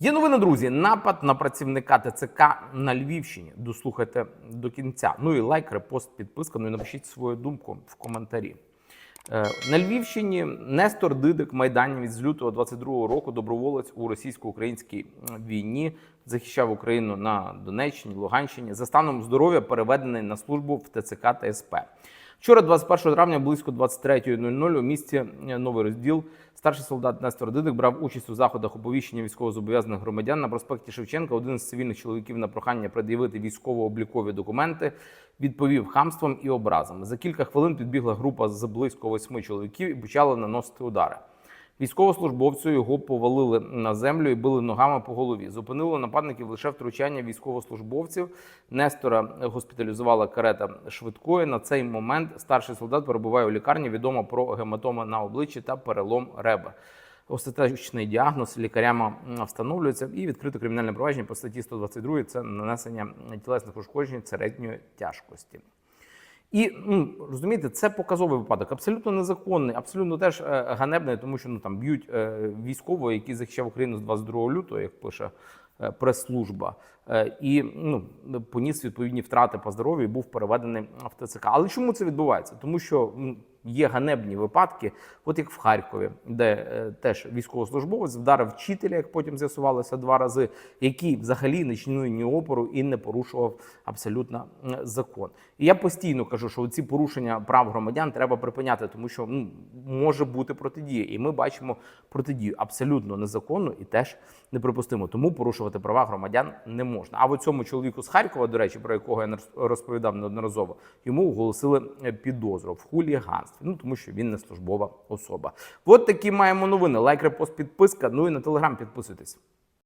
Є новини, друзі. Напад на працівника ТЦК на Львівщині. Дослухайте до кінця. Ну і лайк, репост, підписка. Ну і напишіть свою думку в коментарі. Е, На Львівщині Нестор Дидик, майданівець з лютого 22-го року, доброволець у російсько-українській війні, захищав Україну на Донеччині, Луганщині. За станом здоров'я переведений на службу в ТЦК та СП. Вчора, 21 травня, близько 23.00 у місті Новий розділ. Старший солдат Нестор Дидик брав участь у заходах оповіщення військовозобов'язаних громадян на проспекті Шевченка. Один з цивільних чоловіків на прохання пред'явити військово-облікові документи відповів хамством і образами. За кілька хвилин підбігла група з близько восьми чоловіків і почала наносити удари. Військовослужбовцю його повалили на землю і били ногами по голові. Зупинило нападників лише втручання військовослужбовців. Нестора госпіталізувала карета швидкої. На цей момент старший солдат перебуває у лікарні. Відомо про гематоми на обличчі та перелом ребер. Остаточний діагноз лікарями встановлюється і відкрито кримінальне провадження по статті 122 – це нанесення тілесних ушкоджень середньої тяжкості. І ну розумієте, це показовий випадок, абсолютно незаконний, абсолютно теж е, ганебний, тому що ну там б'ють е, військового, який захищав Україну з 22 лютого, як пише е, прес-служба, і ну поніс відповідні втрати по здоров'ю і був переведений в ТЦК. Але чому це відбувається? Тому що є ганебні випадки, от як в Харкові, де е, теж військовослужбовець вдарив вчителя, як потім з'ясувалося два рази, який взагалі не чинив ні опору і не порушував абсолютно закон. І я постійно кажу, що ці порушення прав громадян треба припиняти, тому що ну, може бути протидія, і ми бачимо протидію абсолютно незаконну і теж неприпустимо. Тому порушувати права громадян не можна. А от цьому чоловіку з Харкова, до речі, про якого я розповідав неодноразово, йому оголосили е, підозру в хуліганстві. Ну тому що він не службова особа. От такі маємо новини. Лайк, репост, підписка. Ну і на телеграм підписуйтесь.